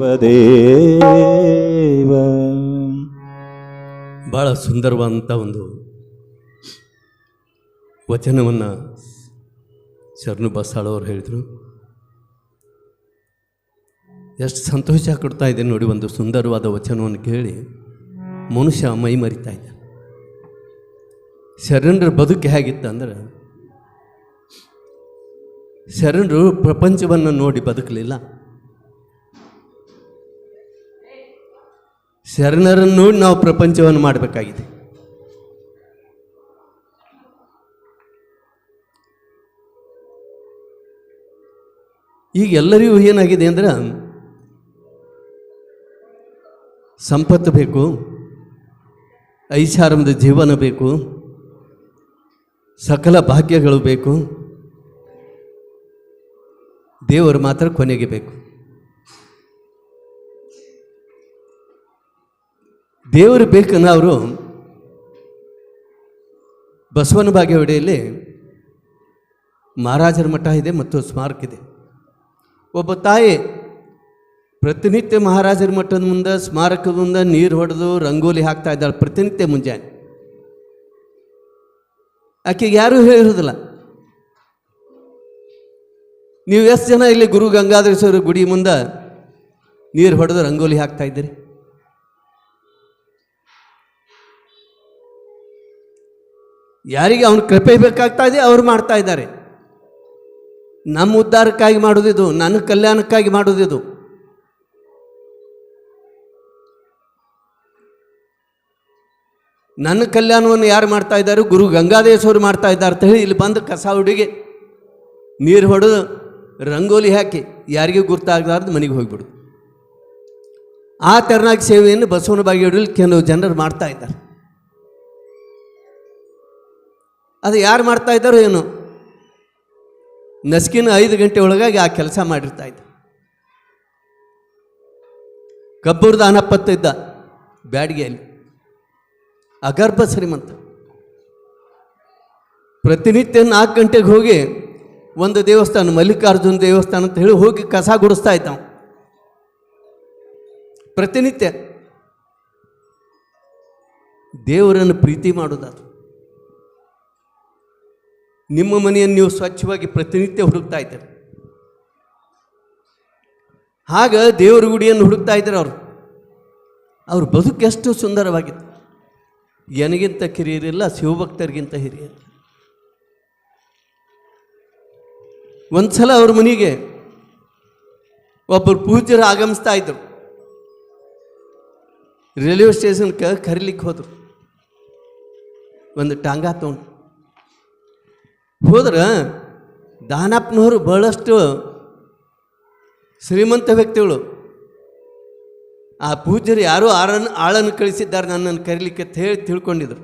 ದೇವ. ಭಾಳ ಸುಂದರವಾದಂಥ ಒಂದು ವಚನವನ್ನು ಶರಣು ಬಸ್ಸಾಳವ್ರು ಹೇಳಿದರು. ಎಷ್ಟು ಸಂತೋಷ ಕೊಡ್ತಾ ಇದೆ ನೋಡಿ ಒಂದು ಸುಂದರವಾದ ವಚನವನ್ನು ಕೇಳಿ ಮನುಷ್ಯ ಮೈ ಮರಿತಾ ಇದ್ದ ಶರಣರ ಬದುಕು ಹೇಗಿತ್ತು ಅಂದ್ರೆ ಶರಣರು ಪ್ರಪಂಚವನ್ನು ನೋಡಿ ಬದುಕಲಿಲ್ಲ. ಶರಣರನ್ನು ನೋಡಿ ನಾವು ಪ್ರಪಂಚವನ್ನು ಮಾಡಬೇಕಾಗಿದೆ. ಈಗ ಎಲ್ಲರಿಗೂ ಏನಾಗಿದೆ ಅಂದ್ರೆ, ಸಂಪತ್ತು ಬೇಕು ಐಷಾರಾಮದ ಜೀವನ ಬೇಕು, ಸಕಲ ಭಾಗ್ಯಗಳು ಬೇಕು, ದೇವರು ಮಾತ್ರ ಕೊನೆಗೆ ಬೇಕು. ದೇವರು ಬೇಕನ್ನ ಅವರು ಬಸವನ ಬಾಗೇವಾಡಿಯಲ್ಲಿ ಮಹಾರಾಜರ ಮಠ ಇದೆ ಮತ್ತು ಸ್ಮಾರಕ ಇದೆ. ಒಬ್ಬ ತಾಯಿ ಪ್ರತಿನಿತ್ಯ ಮಹಾರಾಜರ ಮಠದ ಮುಂದೆ, ಸ್ಮಾರಕದ ಮುಂದೆ ನೀರು ಹೊಡೆದು ರಂಗೋಲಿ ಹಾಕ್ತಾ ಇದ್ದಾಳೆ, ಪ್ರತಿನಿತ್ಯ ಮುಂಜಾನೆ. ಆಕೆಗೆ ಯಾರೂ ಹೇಳಿರೋದಿಲ್ಲ ನೀವು ಎಷ್ಟು ಜನ ಇಲ್ಲಿ ಗುರು ಗಂಗಾಧರೇಶ್ವರ ಗುಡಿ ಮುಂದೆ ನೀರು ಹೊಡೆದು ರಂಗೋಲಿ ಹಾಕ್ತಾ ಇದ್ದೀರಿ? ಯಾರಿಗೆ ಅವನ ಕೃಪೆ ಬೇಕಾಗ್ತಾ ಇದೆ, ಅವ್ರು ಮಾಡ್ತಾ ಇದ್ದಾರೆ. ನಮ್ಮ ಉದ್ಧಾರಕ್ಕಾಗಿ ಮಾಡೋದಿದು ನನ್ನ ಕಲ್ಯಾಣಕ್ಕಾಗಿ ಮಾಡೋದಿದು ನನ್ನ ಕಲ್ಯಾಣವನ್ನು ಯಾರು ಮಾಡ್ತಾ ಇದ್ದಾರೆ? ಗುರು ಗಂಗಾಧೇಶ್ವರು ಮಾಡ್ತಾ ಇದ್ದಾರೆ ಅಂತ ಹೇಳಿ ಇಲ್ಲಿ ಬಂದು ಕಸ ಹುಡುಗಿ ನೀರು ಹೊಡೆದು ರಂಗೋಲಿ ಹಾಕಿ ಯಾರಿಗೂ ಗುರ್ತಾಗಲಾರ್ದು ಮನೆಗೆ ಹೋಗಿಬಿಡು ಆ ತೆರನಾಗಿ ಸೇವೆಯನ್ನು ಬಸವನ ಬಾಗೇವಾಡಿಯಲ್ಲಿ ಕೆಲವು ಜನರು ಮಾಡ್ತಾ ಇದ್ದಾರೆ. ಅದು ಯಾರು ಮಾಡ್ತಾ ಇದ್ದಾರೋ ಏನು? ನಸ್ಕಿನ ಐದು ಗಂಟೆ ಒಳಗಾಗಿ ಆ ಕೆಲಸ ಮಾಡಿರ್ತಾ ಇದ್ದ. ಕಬ್ಬುರ್ದ ಅನಪ್ಪತ್ತು ಇದ್ದ ಬ್ಯಾಡಿಗೆಯಲ್ಲಿ. ಅಗರ್ಭ ಶ್ರೀಮಂತ. ಪ್ರತಿನಿತ್ಯ ನಾಲ್ಕು ಗಂಟೆಗೆ ಹೋಗಿ ಒಂದು ದೇವಸ್ಥಾನ, ಮಲ್ಲಿಕಾರ್ಜುನ ದೇವಸ್ಥಾನ ಅಂತ ಹೇಳಿ ಹೋಗಿ ಕಸ ಗುಡಿಸ್ತಾ ಇದ್ದ. ಪ್ರತಿನಿತ್ಯ ದೇವರನ್ನು ಪ್ರೀತಿ ಮಾಡೋದಾದ್ರು. ನಿಮ್ಮ ಮನೆಯನ್ನು ನೀವು ಸ್ವಚ್ಛವಾಗಿ ಪ್ರತಿನಿತ್ಯ ಹುಡುಕ್ತಾ ಇದ್ದೀರಿ. ಆಗ ದೇವರ ಗುಡಿಯನ್ನು ಹುಡುಕ್ತಾ ಇದ್ದಾರೆ ಅವರು. ಅವ್ರ ಬದುಕು ಎಷ್ಟು ಸುಂದರವಾಗಿತ್ತು. ನನಗಿಂತ ಕಿರಿಯರಿಲ್ಲ, ಶಿವಭಕ್ತರಿಗಿಂತ ಹಿರಿಯರು. ಒಂದ್ಸಲ ಅವ್ರ ಮನೆಗೆ ಒಬ್ಬರು ಪೂಜ್ಯರು ಆಗಮಿಸ್ತಾ ಇದ್ರು. ರೈಲ್ವೆ ಸ್ಟೇಷನ್ಗೆ ಕರಿಲಿಕ್ಕೆ ಹೋದರು. ಒಂದು ಟಾಂಗಾ ತೊಗೊಂಡು. ಹೋದ್ರೆ ದಾನಪ್ಪನವರು ಬಹಳಷ್ಟು ಶ್ರೀಮಂತ ವ್ಯಕ್ತಿಗಳು. ಆ ಪೂಜ್ಯರು ಯಾರೋ ಆರನ್ನು ಆಳನ್ನು ಕಳಿಸಿದ್ದಾರೆ ನನ್ನನ್ನು ಕರೀಲಿಕ್ಕೆ ಅಂತ ಹೇಳಿ ತಿಳ್ಕೊಂಡಿದ್ರು.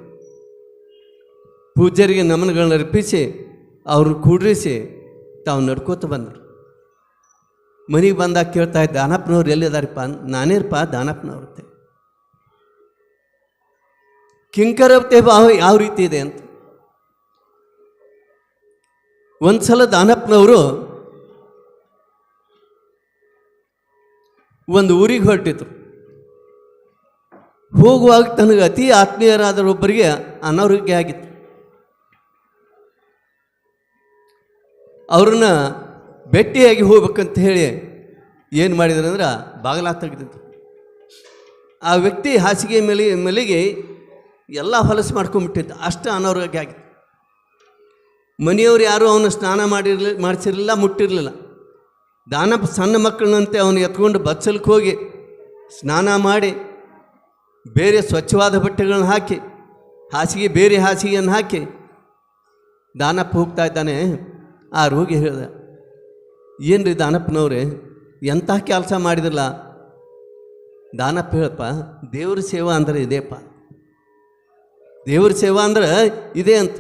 ಪೂಜ್ಯರಿಗೆ ನಮನಗಳನ್ನ ಅರ್ಪಿಸಿ, ಅವ್ರನ್ನ ಕೂಡ್ರಿಸಿ ತಾವು ನಡ್ಕೋತ ಬಂದರು. ಮನೆಗೆ ಬಂದಾಗ ಕೇಳ್ತಾ ಇದ್ದ, ದಾನಪ್ಪನವ್ರು ಎಲ್ಲಿದಾರಪ್ಪ? ನಾನೇರಪ್ಪ ದಾನಪ್ಪನವ್ರಂತೆ. ಕಿಂಕರತೆ ಭಾವ ಯಾವ ರೀತಿ ಇದೆ? ಅಂತ. ಒಂದು ಸಲ ದಾನಪ್ಪನವರು ಒಂದು ಊರಿಗೆ ಹೊರಟಿದ್ರು. ಹೋಗುವಾಗ ತನಗೆ ಅತಿ ಆತ್ಮೀಯರಾದ ಒಬ್ಬರಿಗೆ ಅನಾರೋಗ್ಯ ಆಗಿತ್ತು. ಅವ್ರನ್ನ ಭೇಟಿಯಾಗಿ ಹೋಗ್ಬೇಕಂತ ಹೇಳಿ ಏನು ಮಾಡಿದ್ರು ಅಂದ್ರೆ ಬಾಗಿಲ ಆ ವ್ಯಕ್ತಿ ಹಾಸಿಗೆ ಮೇಲೆ, ಮೇಲೆಗೆ ಎಲ್ಲ ಹೊಲಸು ಮಾಡ್ಕೊಂಬಿಟ್ಟಿದ್ದ ಅಷ್ಟು ಅನಾರೋಗ್ಯ ಆಗಿತ್ತು. ಮನೆಯವರು ಯಾರೂ ಅವನು ಸ್ನಾನ ಮಾಡಿರಲಿ, ಮಾಡಿಸಿರಲಿಲ್ಲ, ಮುಟ್ಟಿರಲಿಲ್ಲ. ದಾನ ಸಣ್ಣ ಮಕ್ಕಳನಂತೆ ಅವನು ಎತ್ಕೊಂಡು ಬಚ್ಚಲಕ್ಕೆ ಹೋಗಿ ಸ್ನಾನ ಮಾಡಿ ಬೇರೆ ಸ್ವಚ್ಛವಾದ ಬಟ್ಟೆಗಳನ್ನು ಹಾಕಿ, ಹಾಸಿಗೆ, ಬೇರೆ ಹಾಸಿಗೆಯನ್ನು ಹಾಕಿ ದಾನಪ್ಪ ಹೋಗ್ತಾ ಇದ್ದಾನೆ ಆ ರೋಗಿ ಹೇಳಿದೆ ಏನು ರೀ ದಾನಪ್ಪನವ್ರೆ ಎಂಥ ಕೆಲಸ ಮಾಡಿದ್ರಲ್ಲ? ದಾನಪ್ಪ ಹೇಳಪ್ಪ, ದೇವ್ರ ಸೇವಾ ಅಂದ್ರೆ ಇದೆಯಪ್ಪ ದೇವ್ರ ಸೇವಾ ಅಂದ್ರೆ ಇದೆ ಅಂತ.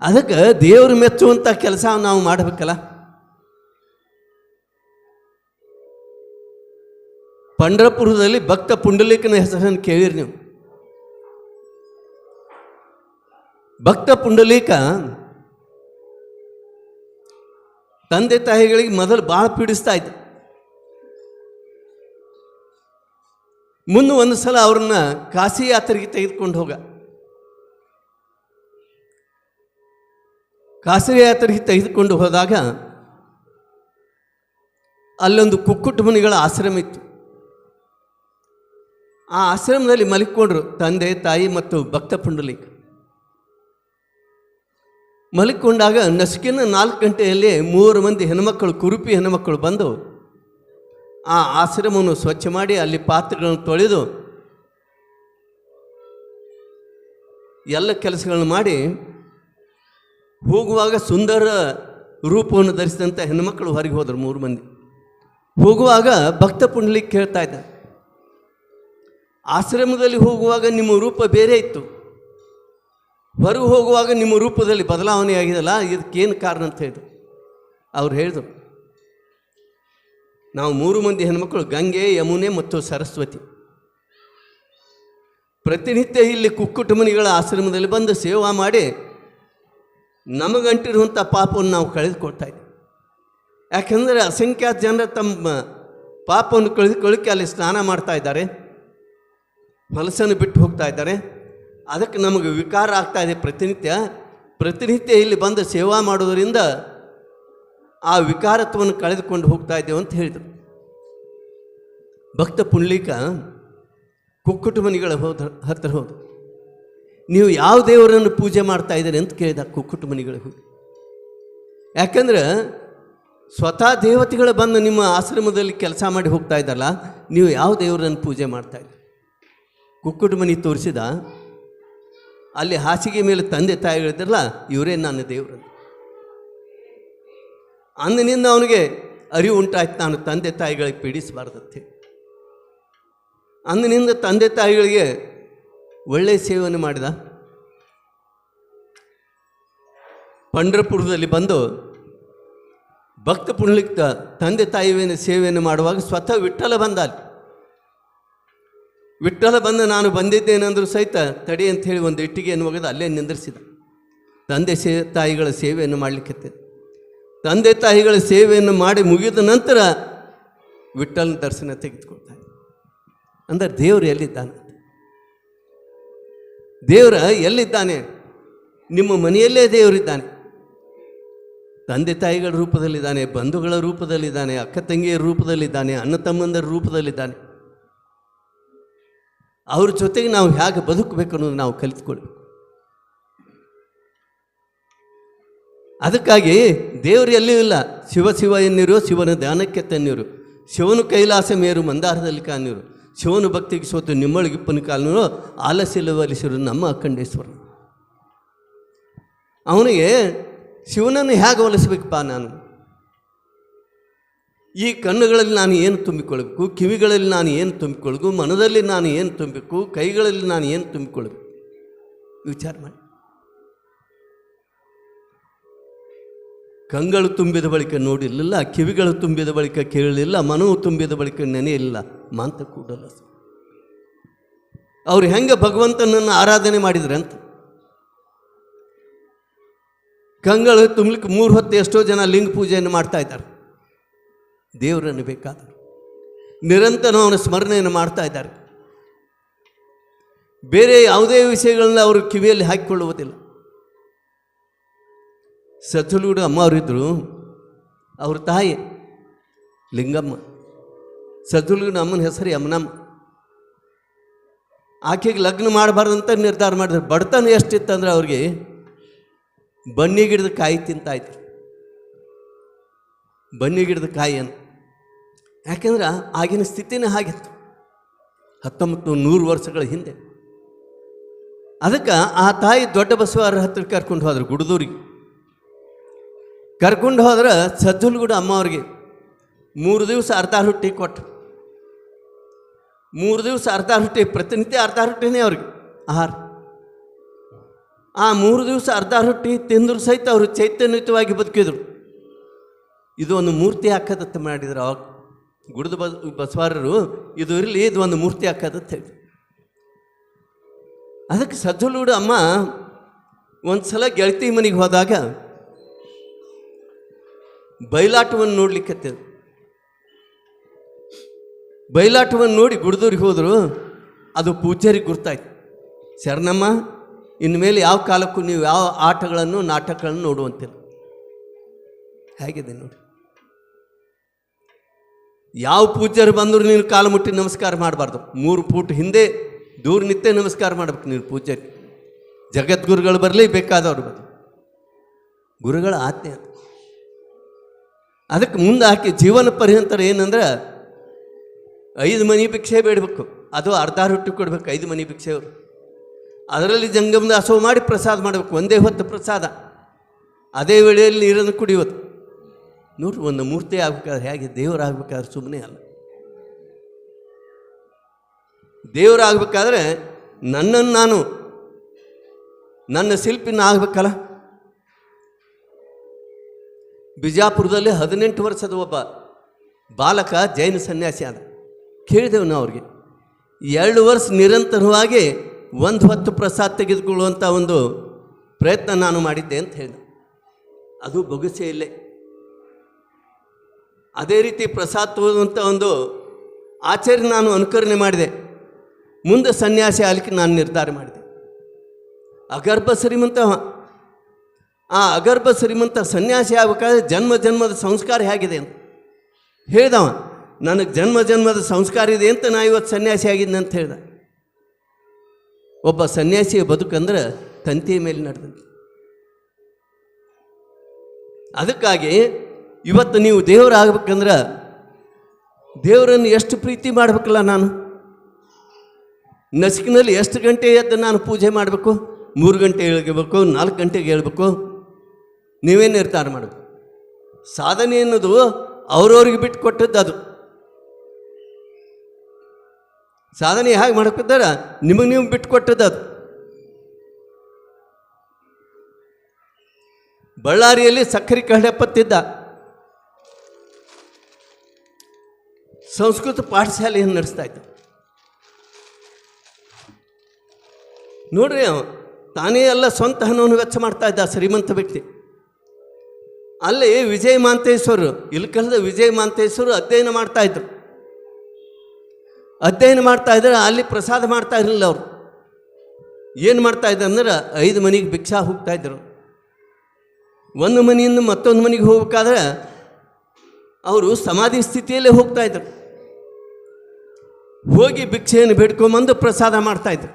ಅದಕ್ಕೆ ದೇವರು ಮೆಚ್ಚುವಂಥ ಕೆಲಸ ನಾವು ಮಾಡಬೇಕಲ್ಲ. ಪಂಡರಪುರದಲ್ಲಿ ಭಕ್ತ ಪುಂಡಲೀಕನ ಹೆಸರನ್ನು ಕೇಳಿರಿ ನೀವು. ಭಕ್ತ ಪುಂಡಲೀಕ ತಂದೆ ತಾಯಿಗಳಿಗೆ ಮೊದಲು ಭಾಳ ಪೀಡಿಸ್ತಾ ಇದ್ದ. ಮುಂದೆ ಒಂದು ಸಲ ಅವ್ರನ್ನ ಕಾಶಿ ಯಾತ್ರೆಗೆ ತೆಗೆದುಕೊಂಡು ಹೋಗ. ಕಾಶಿ ಯಾತ್ರೆಗೆ ತೆಗೆದುಕೊಂಡು ಹೋದಾಗ ಅಲ್ಲೊಂದು ಕುಕ್ಕುಟ ಮುನಿಗಳ ಆಶ್ರಮ ಇತ್ತು. ಆ ಆಶ್ರಮದಲ್ಲಿ ಮಲಿಕೊಂಡ್ರು ತಂದೆ, ತಾಯಿ ಮತ್ತು ಭಕ್ತ ಪುಂಡಲಿಕ. ಮಲಿಕೊಂಡಾಗ ನಸುಕಿನ ನಾಲ್ಕು ಗಂಟೆಯಲ್ಲಿ ಮೂರು ಮಂದಿ ಹೆಣ್ಮಕ್ಕಳು ಕುರುಪಿ ಹೆಣ್ಮಕ್ಕಳು ಬಂದು ಆ ಆಶ್ರಮವನ್ನು ಸ್ವಚ್ಛ ಮಾಡಿ ಅಲ್ಲಿ ಪಾತ್ರೆಗಳನ್ನು ತೊಳೆದು ಎಲ್ಲ ಕೆಲಸಗಳನ್ನು ಮಾಡಿ ಹೋಗುವಾಗ ಸುಂದರ ರೂಪವನ್ನು ಧರಿಸಿದಂಥ ಹೆಣ್ಮಕ್ಳು ಹೊರಗೆ ಹೋದರು ಮೂರು ಮಂದಿ. ಹೋಗುವಾಗ ಭಕ್ತ ಪುಂಡ್ಲಿಕ್ ಕೇಳ್ತಾ ಇದ್ದ ಆಶ್ರಮದಲ್ಲಿ ಹೋಗುವಾಗ ನಿಮ್ಮ ರೂಪ ಬೇರೆ ಇತ್ತು. ಹೊರಗೆ ಹೋಗುವಾಗ ನಿಮ್ಮ ರೂಪದಲ್ಲಿ ಬದಲಾವಣೆ ಆಗಿದಲ್ಲ ಇದಕ್ಕೇನು ಕಾರಣ ಅಂತ ಹೇಳಿದ್ರು. ಅವ್ರು ಹೇಳಿದರು, ನಾವು ಮೂರು ಮಂದಿ ಹೆಣ್ಮಕ್ಳು, ಗಂಗೆ, ಯಮುನೆ ಮತ್ತು ಸರಸ್ವತಿ. ಪ್ರತಿನಿತ್ಯ ಇಲ್ಲಿ ಕುಕ್ಕುಟುಮನಿಗಳ ಆಶ್ರಮದಲ್ಲಿ ಬಂದು ಸೇವಾ ಮಾಡಿ ನಮಗಂಟಿರುವಂಥ ಪಾಪವನ್ನು ನಾವು ಕಳೆದುಕೊಳ್ತಾ ಇದ್ದೀವಿ. ಯಾಕೆಂದರೆ ಅಸಂಖ್ಯಾತ ಜನರು ತಮ್ಮ ಪಾಪವನ್ನು ಕಳೆದುಕೊಳ್ಳಿಕ್ಕೆ ಅಲ್ಲಿ ಸ್ನಾನ ಮಾಡ್ತಾ ಇದ್ದಾರೆ. ಹೊಲಸನ್ನು ಬಿಟ್ಟು ಹೋಗ್ತಾ ಇದ್ದಾರೆ. ಅದಕ್ಕೆ ನಮಗೆ ವಿಕಾರ ಆಗ್ತಾ ಇದೆ ಪ್ರತಿನಿತ್ಯ. ಪ್ರತಿನಿತ್ಯ ಇಲ್ಲಿ ಬಂದು ಸೇವಾ ಮಾಡೋದರಿಂದ ಆ ವಿಕಾರತ್ವವನ್ನು ಕಳೆದುಕೊಂಡು ಹೋಗ್ತಾ ಇದ್ದೇವೆ ಅಂತ ಹೇಳಿದರು. ಭಕ್ತ ಪುಂಡ್ಲಿಕ ಕುಕ್ಕುಟುಂಬನಿಗಳ ಹೋದ ಹತ್ತಿರ ಹೋದ ನೀವು ಯಾವ ದೇವರನ್ನು ಪೂಜೆ ಮಾಡ್ತಾ ಇದ್ದೀರಿ ಅಂತ ಕೇಳಿದ ಕುಕ್ಕುಟ ಮನಿಗಳು. ಹೋಗಿ ಯಾಕಂದ್ರೆ ಸ್ವತಃ ದೇವತೆಗಳು ಬಂದು ನಿಮ್ಮ ಆಶ್ರಮದಲ್ಲಿ ಕೆಲಸ ಮಾಡಿ ಹೋಗ್ತಾ ಇದ್ದಲ್ಲ ನೀವು ಯಾವ ದೇವರನ್ನು ಪೂಜೆ ಮಾಡ್ತಾ ಇದ್ದೀರಿ? ಕುಕ್ಕುಟ ಮನಿ ತೋರಿಸಿದ, ಅಲ್ಲಿ ಹಾಸಿಗೆ ಮೇಲೆ ತಂದೆ ತಾಯಿಗಳಿದ್ರಲ್ಲ ಇವರೇ ನನ್ನ ದೇವರು ಅಂದಿನಿಂದ ಅವನಿಗೆ ಅರಿವು ಉಂಟಾಯ್ತು, ನಾನು ತಂದೆ ತಾಯಿಗಳಿಗೆ ಪೀಡಿಸಬಾರ್ದಂತೆ. ಅಂದಿನಿಂದ ತಂದೆ ತಾಯಿಗಳಿಗೆ ಒಳ್ಳೆಯ ಸೇವೆಯನ್ನು ಮಾಡಿದ? ಪಂಡ್ರಪುರದಲ್ಲಿ ಬಂದು ಭಕ್ತ ಪುಣ್ಯಲಿಕ್ತ ತಂದೆ ತಾಯಿಯ ಸೇವೆಯನ್ನು ಮಾಡುವಾಗ ಸ್ವತಃ ವಿಠಲ ಬಂದ ಅಲ್ಲಿ ವಿಠ್ಠಲ ಬಂದು ನಾನು ಬಂದಿದ್ದೇನೆಂದರೂ ಸಹಿತ ತಡಿ ಅಂತ ಹೇಳಿ ಒಂದು ಇಟ್ಟಿಗೆಯನ್ನು ಒಗೆದು ಅಲ್ಲೇ ನಿಂದ್ರಿಸಿದ. ತಂದೆ ಸೇ, ತಾಯಿಗಳ ಸೇವೆಯನ್ನು ಮಾಡಲಿಕ್ಕೆ ತಂದೆ ತಾಯಿಗಳ ಸೇವೆಯನ್ನು ಮಾಡಿ ಮುಗಿದ ನಂತರ ವಿಠ್ಠಲನ ದರ್ಶನ ತೆಗೆದುಕೊಳ್ತಾನೆ. ಅಂದರೆ ದೇವರು ಎಲ್ಲಿದ್ದಾನೆ? ದೇವರ ಎಲ್ಲಿದ್ದಾನೆ? ನಿಮ್ಮ ಮನೆಯಲ್ಲೇ ದೇವರಿದ್ದಾನೆ. ತಂದೆ ತಾಯಿಗಳ ರೂಪದಲ್ಲಿದ್ದಾನೆ, ಬಂಧುಗಳ ರೂಪದಲ್ಲಿದ್ದಾನೆ, ಅಕ್ಕ ತಂಗಿಯ ರೂಪದಲ್ಲಿದ್ದಾನೆ, ಅಣ್ಣ ತಮ್ಮಂದರ ರೂಪದಲ್ಲಿದ್ದಾನೆ. ಅವ್ರ ಜೊತೆಗೆ ನಾವು ಹೇಗೆ ಬದುಕಬೇಕು ಅನ್ನೋದು ನಾವು ಕಲಿತ್ಕೊಳ್ಬೇಕು. ಅದಕ್ಕಾಗಿ ದೇವರು ಎಲ್ಲಿಯೂ ಇಲ್ಲ. ಶಿವ ಶಿವ ಎನ್ನಿರು ಶಿವನ ಧ್ಯಾನಕ್ಕೆ ತನ್ನಿರು ಶಿವನು ಕೈಲಾಸ ಮೇರು, ಮಂದಾರದಲ್ಲಿ ಕಾಣಿರು ಶಿವನು ಭಕ್ತಿಗೆ ಸೋತು ನಿಮ್ಮೊಳಗಿಪ್ಪನ ಕಾಲನು ಆಲಸ್ಯಲವಲಿಸಿರು ನಮ್ಮ ಅಖಂಡೇಶ್ವರ. ಅವನಿಗೆ ಶಿವನನ್ನು ಹೇಗೆ ಒಲಿಸ್ಬೇಕಪ್ಪ ನಾನು? ಈ ಕಣ್ಣುಗಳಲ್ಲಿ ನಾನು ಏನು ತುಂಬಿಕೊಳ್ಬೇಕು ಕಿವಿಗಳಲ್ಲಿ ನಾನು ಏನು ತುಂಬಿಕೊಳ್ಬೇಕು ಮನದಲ್ಲಿ ನಾನು ಏನು ತುಂಬಬೇಕು? ಕೈಗಳಲ್ಲಿ ನಾನು ಏನು ತುಂಬಿಕೊಳ್ಬೇಕು ವಿಚಾರ ಮಾಡಿ. ಕಂಗಳು ತುಂಬಿದ ಬಳಿಕ ನೋಡಿರಲಿಲ್ಲ, ಕಿವಿಗಳು ತುಂಬಿದ ಬಳಿಕ ಕೇಳಲಿಲ್ಲ, ಮನವು ತುಂಬಿದ ಬಳಿಕ ನೆನೆಯಲಿಲ್ಲ. ಮಾಂತ ಕೂಡಲ್ಲ ಅವ್ರು ಹೆಂಗೆ ಭಗವಂತನನ್ನು ಆರಾಧನೆ ಮಾಡಿದ್ರಂತ ಕಂಗಳು ತುಂಬಲಿಕ್ಕೆ ಮೂರು ಹೊತ್ತು ಎಷ್ಟೋ ಜನ ಲಿಂಗ ಪೂಜೆಯನ್ನು ಮಾಡ್ತಾ ಇದ್ದಾರೆ. ದೇವರನ್ನು ಬೇಕಾದರು ನಿರಂತರ ಅವನ ಸ್ಮರಣೆಯನ್ನು ಮಾಡ್ತಾ ಇದ್ದಾರೆ. ಬೇರೆ ಯಾವುದೇ ವಿಷಯಗಳನ್ನ ಅವರು ಕಿವಿಯಲ್ಲಿ ಹಾಕಿಕೊಳ್ಳುವುದಿಲ್ಲ. ಸತಲೂಡು ಅಮ್ಮ ಅವರಿದ್ದರು ಅವ್ರ ತಾಯಿ ಲಿಂಗಮ್ಮ. ಸತಲೂಡು ಅಮ್ಮನ ಹೆಸರು ಯಮನಮ್ಮ. ಆಕೆಗೆ ಲಗ್ನ ಮಾಡಬಾರ್ದಂತ ನಿರ್ಧಾರ ಮಾಡಿದ್ರು. ಬಡತನ ಎಷ್ಟಿತ್ತಂದ್ರೆ ಅವ್ರಿಗೆ ಬನ್ನಿ ಗಿಡದ ಕಾಯಿ ತಿಂತಾಯ್ತು ಬನ್ನಿ ಗಿಡದ ಕಾಯಿಯನ್ನು. ಯಾಕೆಂದ್ರೆ ಆಗಿನ ಸ್ಥಿತಿನೇ ಹಾಗಿತ್ತು. ಹತ್ತೊಂಬತ್ತು ನೂರು ವರ್ಷಗಳ ಹಿಂದೆ. ಅದಕ್ಕೆ ಆ ತಾಯಿ ದೊಡ್ಡ ಬಸವರ ಹತ್ತಿರ ಕರ್ಕೊಂಡು ಹೋದ್ರು ಗುಡದೂರಿಗೆ. ಕರ್ಕೊಂಡು ಹೋದ್ರೆ ಸಜ್ಜುಲ್ಗುಡ ಅಮ್ಮ ಅವ್ರಿಗೆ ಮೂರು ದಿವಸ ಅರ್ಧ ರೊಟ್ಟಿ ಕೊಟ್ಟು. ಮೂರು ದಿವಸ ಅರ್ಧ ರೊಟ್ಟಿ, ಪ್ರತಿನಿತ್ಯ ಅರ್ಧ ರೊಟ್ಟಿನೇ ಅವ್ರಿಗೆ, ಆಹಾರ. ಆ ಮೂರು ದಿವಸ ಅರ್ಧ ರೊಟ್ಟಿ ತಿಂದ್ರು ಸಹಿತ ಅವರು ಚೈತನ್ಯಯುತವಾಗಿ ಬದುಕಿದ್ರು. ಇದು ಒಂದು ಮೂರ್ತಿ ಹಾಕದತ್ತೆ ಮಾಡಿದ್ರು ಅವಾಗ. ಗುಡದ ಬಸ್, ಬಸವಾರರು, ಇದು ಇರಲಿ, ಇದು ಒಂದು ಮೂರ್ತಿ ಹಾಕದತ್ತೆ ಅದಕ್ಕೆ ಅದಕ್ಕೆ ಸಜ್ಜಲೂಡು ಅಮ್ಮ ಒಂದು ಸಲ ಗೆಳತಿ ಮನೆಗೆ ಹೋದಾಗ ಬಯಲಾಟವನ್ನು ನೋಡ್ಲಿಕ್ಕೆ ಬಯಲಾಟವನ್ನು ನೋಡಿ ಗುಡ್ದೂರಿಗೆ ಹೋದರು, ಅದು ಪೂಜಾರಿಗೆ ಗುರ್ತಾಯ್ತು. ಶರಣಮ್ಮ, ಇನ್ಮೇಲೆ ಯಾವ ಕಾಲಕ್ಕೂ ನೀವು ಯಾವ ಆಟಗಳನ್ನು, ನಾಟಕಗಳನ್ನು ನೋಡುವಂತಿಲ್ಲ. ಹೇಗಿದೆ ನೋಡಿ. ಯಾವ ಪೂಜಾರಿ ಬಂದರೂ ನೀನು ಕಾಲು ಮುಟ್ಟಿ ನಮಸ್ಕಾರ ಮಾಡಬಾರ್ದು. ಮೂರು ಫೂಟ್ ಹಿಂದೆ ದೂರ ನಿತ್ಯ ನಮಸ್ಕಾರ ಮಾಡಬೇಕು ನೀನು ಪೂಜಾರಿ ಜಗದ್ಗುರುಗಳು ಬರಲಿ, ಬೇಕಾದವ್ರು ಬರಲಿ. ಗುರುಗಳ ಆಜ್ಞೆ ಅದು. ಅದಕ್ಕೆ ಮುಂದೆ ಹಾಕಿ ಜೀವನ ಪರ್ಯಂತರ ಏನಂದ್ರೆ ಐದು ಮನಿ ಭಿಕ್ಷೆ ಬೇಡಬೇಕು. ಅದು ಅರ್ಧ ರೊಟ್ಟಿ ಕೊಡ್ಬೇಕು ಐದು ಮನಿ ಭಿಕ್ಷೆಯವರು ಅದರಲ್ಲಿ ಜಂಗಮದ ಹಸವು ಮಾಡಿ ಪ್ರಸಾದ ಮಾಡಬೇಕು. ಒಂದೇ ಹೊತ್ತು ಪ್ರಸಾದ. ಅದೇ ವೇಳೆಯಲ್ಲಿ ನೀರನ್ನು ಕುಡಿಯೋದು ನೋಡ್ರಿ, ಒಂದು ಮೂರ್ತಿ ಆಗ್ಬೇಕಾದ್ರೆ ಹೇಗೆ ದೇವರಾಗಬೇಕಾದ್ರೆ ಸುಮ್ಮನೆ ಅಲ್ಲ. ದೇವರಾಗಬೇಕಾದ್ರೆ ನನ್ನನ್ನು ನಾನು ನನ್ನ ಶಿಲ್ಪಿನ ಆಗಬೇಕಲ್ಲ. ಬಿಜಾಪುರದಲ್ಲಿ ಹದಿನೆಂಟು ವರ್ಷದ ಒಬ್ಬ ಬಾಲಕ ಜೈನ ಸನ್ಯಾಸಿ ಆದ. ಕೇಳಿದೆವು ನಾವು ಅವ್ರಿಗೆ, ಎರಡು ವರ್ಷ ನಿರಂತರವಾಗಿ ಒಂದು ಹೊತ್ತು ಪ್ರಸಾದ ತೆಗೆದುಕೊಳ್ಳುವಂಥ ಒಂದು ಪ್ರಯತ್ನ ನಾನು ಮಾಡಿದ್ದೆ ಅಂತ ಹೇಳಿದೆ. ಅದು ಬೊಗಸೆಯಲ್ಲೇ ಅದೇ ರೀತಿ ಪ್ರಸಾದ ತೋದಂಥ ಒಂದು ಆಚರಣೆ ನಾನು ಅನುಕರಣೆ ಮಾಡಿದೆ. ಮುಂದೆ ಸನ್ಯಾಸಿ ಆಲಿಕೆ ನಾನು ನಿರ್ಧಾರ ಮಾಡಿದೆ. ಅಗರ್ಭ ಶ್ರೀಮಂತ. ಆ ಅಗರ್ಭ ಶ್ರೀಮಂತ ಸನ್ಯಾಸಿ ಆಗಬೇಕಾದ್ರೆ ಜನ್ಮ ಜನ್ಮದ ಸಂಸ್ಕಾರ ಹೇಗಿದೆ ಅಂತ. ಹೇಳ್ದವ, ನನಗೆ ಜನ್ಮ ಜನ್ಮದ ಸಂಸ್ಕಾರ ಇದೆ ಅಂತ ನಾ ಇವತ್ತು ಸನ್ಯಾಸಿ ಆಗಿದ್ದೆ ಅಂತ ಹೇಳ್ದ. ಒಬ್ಬ ಸನ್ಯಾಸಿಯ ಬದುಕಂದ್ರೆ ತಂತಿಯ ಮೇಲೆ ನಡೆದಂತೆ. ಅದಕ್ಕಾಗಿ ಇವತ್ತು ನೀವು ದೇವರಾಗಬೇಕಂದ್ರೆ ದೇವರನ್ನು ಎಷ್ಟು ಪ್ರೀತಿ ಮಾಡಬೇಕಲ್ಲ ನಾನು? ನಸಿಕಿನಲ್ಲಿ ಎಷ್ಟು ಗಂಟೆ ಎದ್ದು ನಾನು ಪೂಜೆ ಮಾಡಬೇಕು? ಮೂರು ಗಂಟೆ ಹೇಳ್ಬೇಕು ನಾಲ್ಕು ಗಂಟೆಗೆ ಹೇಳ್ಬೇಕು ನೀವೇ ನಿರ್ಧಾರ ಮಾಡೋದು? ಸಾಧನೆ ಅನ್ನೋದು ಅವ್ರವ್ರಿಗೆ ಬಿಟ್ಟು ಕೊಟ್ಟದ್ದು ಅದು. ಸಾಧನೆ ಹೇಗೆ ಮಾಡ್ಕೊತಾರ ನಿಮಗೆ ನೀವು ಬಿಟ್ಟು ಕೊಟ್ಟದ್ದು ಅದು. ಬಳ್ಳಾರಿಯಲ್ಲಿ ಸಕ್ಕರೆ ಕಹಳೆಪ್ಪತ್ತಿದ್ದ ಸಂಸ್ಕೃತ ಪಾಠಶಾಲೆಯನ್ನು ನಡೆಸ್ತಾ ಇದ್ದ ನೋಡ್ರಿ ತಾನೇ ಎಲ್ಲ ಸ್ವಂತ ಹಣವನ್ನು ವೆಚ್ಚ ಮಾಡ್ತಾ ಇದ್ದ ಶ್ರೀಮಂತ ವ್ಯಕ್ತಿ. ಅಲ್ಲಿ ವಿಜಯ ಮಾಂತೇಶ್ವರರು ಇಲ್ಕಲ್ದ ವಿಜಯ ಮಾಂತೇಶ್ವರು ಅಧ್ಯಯನ ಮಾಡ್ತಾ ಇದ್ರು. ಅಧ್ಯಯನ ಮಾಡ್ತಾ ಇದ್ರೆ ಅಲ್ಲಿ ಪ್ರಸಾದ ಮಾಡ್ತಾ ಇರಲಿಲ್ಲ ಅವರು. ಏನು ಮಾಡ್ತಾ ಇದ್ರು ಅಂದ್ರೆ ಐದು ಮನೆಗೆ ಭಿಕ್ಷಾ ಹೋಗ್ತಾ ಇದ್ರು. ಒಂದು ಮನೆಯಿಂದ ಮತ್ತೊಂದು ಮನೆಗೆ ಹೋಗ್ಬೇಕಾದ್ರೆ ಅವರು ಸಮಾಧಿ ಸ್ಥಿತಿಯಲ್ಲೇ ಹೋಗ್ತಾ ಇದ್ರು. ಹೋಗಿ ಭಿಕ್ಷೆಯನ್ನು ಬೇಡ್ಕೊಂಬಂದು ಪ್ರಸಾದ ಮಾಡ್ತಾಯಿದ್ರು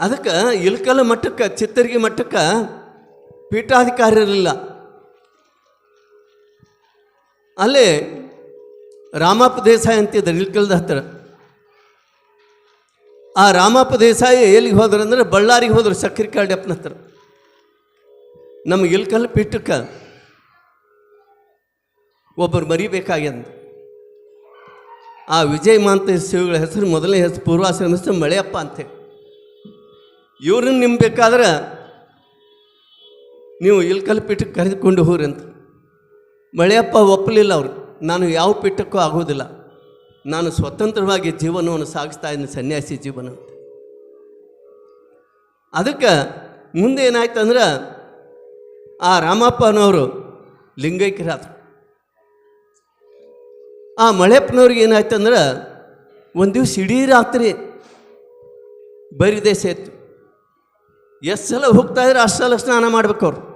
ಅದಕ್ಕೆ ಇಲ್ಕಲ ಮಟ್ಟಕ್ಕೆ ಚಿತ್ತರಿಗೆ ಮಟ್ಟಕ್ಕೆ ಪೀಠಾಧಿಕಾರಿ ಇರಲಿಲ್ಲ ಅಲ್ಲೇ ರಾಮಪ್ಪ ದೇಸಾಯಿ ಅಂತಿದ್ದಾರೆ ನಿಲ್ಕಲ್ದ ಹತ್ತಿರ ಆ ರಾಮಪ್ಪ ದೇಸಾಯಿ ಎಲ್ಲಿಗೆ ಹೋದ್ರು ಅಂದರೆ ಬಳ್ಳಾರಿಗೆ ಹೋದರು, ಸಕ್ಕರೆ ಕಾಳ್ಯಪ್ಪನ ಹತ್ರ. ನಮಗೆ ಇಲ್ಕಲ್ ಪೀಠಕ್ಕೆ ಒಬ್ಬರು ಮರಿಬೇಕಾಗ್ಯದ ಆ ವಿಜಯ ಮಾಂತ ಶಿವಗಳ ಹೆಸರು, ಮೊದಲನೇ ಹೆಸರು ಪೂರ್ವಾಶ್ರಮ ಹೆಸರು ಮಳೆಯಪ್ಪ ಅಂತೇಳಿ ಇವ್ರನ್ನ ನಿಮ್ಗೆ ಬೇಕಾದ್ರೆ ನೀವು ಇಲ್ಕಲ್ ಪೀಠಕ್ಕೆ ಕರೆದುಕೊಂಡು ಹೋಗ್ರಿ ಅಂತ. ಮಳೆಯಪ್ಪ ಒಪ್ಪಲಿಲ್ಲ ಅವರು. ನಾನು ಯಾವ ಪೀಠಕ್ಕೂ ಆಗೋದಿಲ್ಲ. ನಾನು ಸ್ವತಂತ್ರವಾಗಿ ಜೀವನವನ್ನು ಸಾಗಿಸ್ತಾ ಇದ್ದೀನಿ ಸನ್ಯಾಸಿ ಜೀವನ ಅದಕ್ಕೆ ಮುಂದೆ ಏನಾಯ್ತು ಅಂದ್ರೆ ಆ ರಾಮಪ್ಪನವರು ಲಿಂಗೈಕ್ಯರಾದರು. ಆ ಮಳೆಯಪ್ಪನವ್ರಿಗೆ ಏನಾಯ್ತು ಅಂದ್ರೆ ಒಂದು ದಿವಸ ಇಡೀ ರಾತ್ರಿ ಬರಿದೇ ಸೇತು. ಎಷ್ಟು ಸಲ ಹೋಗ್ತಾ ಇದ್ರೆ ಅಷ್ಟು ಸಲ ಸ್ನಾನ ಮಾಡ್ಬೇಕು ಅವ್ರು.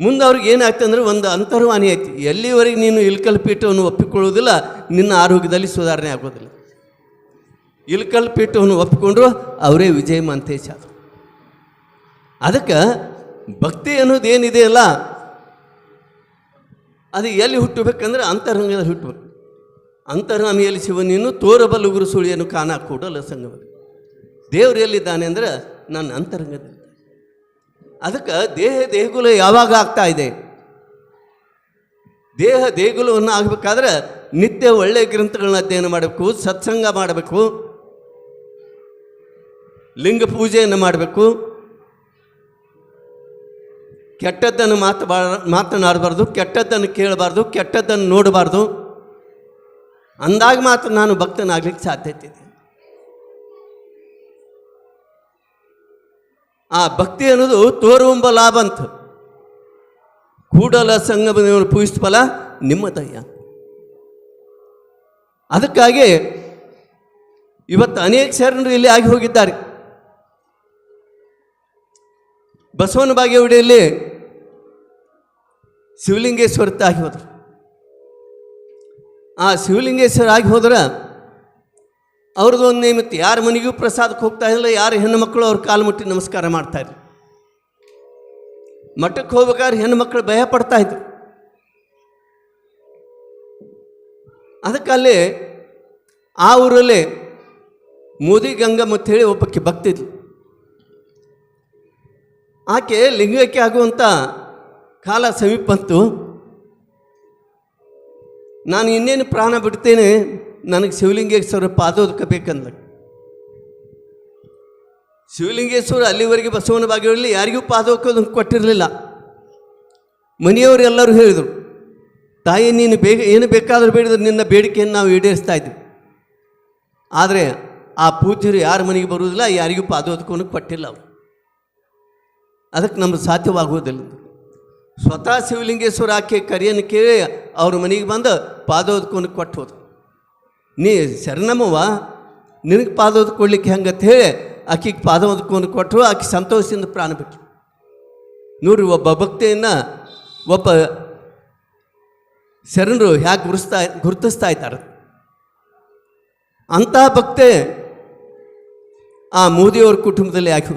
ಮುಂದೆ ಅವ್ರಿಗೆ ಏನಾಯ್ತು ಅಂದ್ರೆ ಒಂದು ಅಂತರ್ವಾಣಿ ಐತಿ. ಎಲ್ಲಿವರೆಗೆ ನೀನು ಇಲ್ಕಲ್ ಪೀಠವನ್ನು ಒಪ್ಪಿಕೊಳ್ಳುವುದಿಲ್ಲ, ನಿನ್ನ ಆರೋಗ್ಯದಲ್ಲಿ ಸುಧಾರಣೆ ಆಗೋದಿಲ್ಲ. ಇಲ್ಕಲ್ ಪೀಠವನ್ನು ಒಪ್ಪಿಕೊಂಡ್ರು ಅವರೇ ವಿಜಯ ಮಂತೇಶ. ಅದು ಅದಕ್ಕೆ ಭಕ್ತಿ ಅನ್ನೋದು ಏನಿದೆಯಲ್ಲ ಅದು ಎಲ್ಲಿ ಹುಟ್ಟಬೇಕಂದ್ರೆ ಅಂತರಂಗದಲ್ಲಿ ಹುಟ್ಟಬೇಕು. ಅಂತರ್ನಾಮಿಯಲ್ಲಿ ಶಿವನೀನು ತೋರಬಲ್ಲುಗುರು ಸುಳಿಯನ್ನು ಕಾಣ ಕೂಡಲ ಸಂಗಮ ದೇವರು ಎಲ್ಲಿದ್ದಾನೆ ಅಂದ್ರೆ ನನ್ನ ಅಂತರಂಗದಲ್ಲಿ. ಅದಕ್ಕೆ ದೇಹ ದೇಗುಲ ಯಾವಾಗ ಆಗ್ತಾ ಇದೆ? ದೇಹ ದೇಗುಲವನ್ನು ಆಗಬೇಕಾದ್ರೆ ನಿತ್ಯ ಒಳ್ಳೆಯ ಗ್ರಂಥಗಳನ್ನ ಅಧ್ಯಯನ ಮಾಡಬೇಕು, ಸತ್ಸಂಗ ಮಾಡಬೇಕು, ಲಿಂಗ ಪೂಜೆಯನ್ನು ಮಾಡಬೇಕು. ಕೆಟ್ಟದ್ದನ್ನು ಮಾತಬಾ ಮಾತನಾಡಬಾರ್ದು, ಕೆಟ್ಟದ್ದನ್ನು ಕೇಳಬಾರ್ದು, ಕೆಟ್ಟದ್ದನ್ನು ನೋಡಬಾರ್ದು. ಅಂದಾಗ ಮಾತ್ರ ನಾನು ಭಕ್ತನಾಗ್ಲಿಕ್ಕೆ ಸಾಧ್ಯತೆ ಇದೆ. ಆ ಭಕ್ತಿ ಅನ್ನೋದು ತೋರುವಂಬ ಲಾಭ ಅಂತ. ಕೂಡಲ ಸಂಗಮನವನ್ನು ಪೂಜಿಸ ಫಲ ನಿಮ್ಮ ದಯ್ಯ ಅದಕ್ಕಾಗಿ ಇವತ್ತು ಅನೇಕ ಶರಣರು ಇಲ್ಲಿ ಆಗಿ ಹೋಗಿದ್ದಾರೆ. ಬಸವನ ಬಾಗೇವಾಡಿಯಲ್ಲಿ ಶಿವಲಿಂಗೇಶ್ವರ ಆಗಿ ಹೋದರು. ಆ ಶಿವಲಿಂಗೇಶ್ವರ ಆಗಿ ಹೋದ್ರೆ ಅವ್ರದ್ದು ಒಂದು ನೇಮಿತ್ತು. ಯಾರ ಮನೆಗೂ ಪ್ರಸಾದಕ್ಕೆ ಹೋಗ್ತಾ ಇರಲಿಲ್ಲ ಯಾರು ಹೆಣ್ಣು ಮಕ್ಕಳು ಅವ್ರ ಕಾಲು ಮುಟ್ಟಿ ನಮಸ್ಕಾರ ಮಾಡ್ತಾ ಇದ್ರು. ಮಠಕ್ಕೆ ಹೋಗ್ಬೇಕಾದ್ರೆ ಹೆಣ್ಣು ಮಕ್ಕಳು ಭಯ ಪಡ್ತಾ ಇದ್ರು. ಅದಕ್ಕಲ್ಲಿ ಆ ಊರಲ್ಲಿ ಮೋದಿ ಗಂಗಮ್ಮ ಹೇಳಿ ಒಬ್ಬಕ್ಕೆ ಭಕ್ತಿದ್ಲು ಆಕೆ ಲಿಂಗಕ್ಕೆ ಆಗುವಂಥ ಕಾಲ ಸಮೀಪ ಬಂತು. ನಾನು ಇನ್ನೇನು ಪ್ರಾಣ ಬಿಡ್ತೇನೆ ನನಗೆ ಶಿವಲಿಂಗೇಶ್ವರ ಪಾದೋದಕ ಬೇಕಂದ ಶಿವಲಿಂಗೇಶ್ವರ ಅಲ್ಲಿವರೆಗೆ ಬಸವನ ಬಾಗಿಲಲ್ಲಿ ಯಾರಿಗೂ ಪಾದೋದಕ್ಕೆ ಕೊಟ್ಟಿರಲಿಲ್ಲ. ಮನೆಯವರು ಎಲ್ಲರೂ ಹೇಳಿದರು, ತಾಯಿ, ನೀನು ಬೇಗ, ಏನು ಬೇಕಾದರೂ ಬೇಡಿದ್ರು ನಿನ್ನ ಬೇಡಿಕೆಯನ್ನು ನಾವು ಈಡೇರಿಸ್ತಾ ಇದ್ವಿ. ಆದರೆ ಆ ಪೂಜ್ಯರು ಯಾರ ಮನೆಗೆ ಬರುವುದಿಲ್ಲ, ಯಾರಿಗೂ ಪಾದೋದಕವನ್ನು ಕೊಟ್ಟಿಲ್ಲ ಅವರು. ಅದಕ್ಕೆ ನಮ್ಗೆ ಸಾಧ್ಯವಾಗುವುದಿಲ್ಲ. ಸ್ವತಃ ಶಿವಲಿಂಗೇಶ್ವರ ಆಕೆ ಕರಿಯನ್ನು ಕೇಳಿ ಅವ್ರ ಮನೆಗೆ ಬಂದು ಪಾದೋದಕವನ್ನು ಕೊಟ್ಟು ಹೋದ್ರು. ನೀ ಶರಣಮ್ಮವ್ವ ನಿನಗೆ ಪಾದ ಕೊಡ್ಲಿಕ್ಕೆ ಹೆಂಗಂತ ಹೇಳಿ, ಆಕೆಗೆ ಪಾದೋದಕವನ್ನು ಕೊಟ್ಟರು ಆಕೆ ಸಂತೋಷದಿಂದ ಪ್ರಾಣ ಬಿಟ್ಟರು ನೋಡ್ರಿ, ಒಬ್ಬ ಭಕ್ತಿಯನ್ನು ಒಬ್ಬ ಶರಣರು ಹ್ಯಾಕ್ ಗುರುಸ್ತಾ, ಗುರುತಿಸ್ತಾ ಇದ್ದಾರೆ. ಅಂತಹ ಭಕ್ತೆ ಆ ಮೋದಿಯವ್ರ ಕುಟುಂಬದಲ್ಲಿ ಯಾಕೆ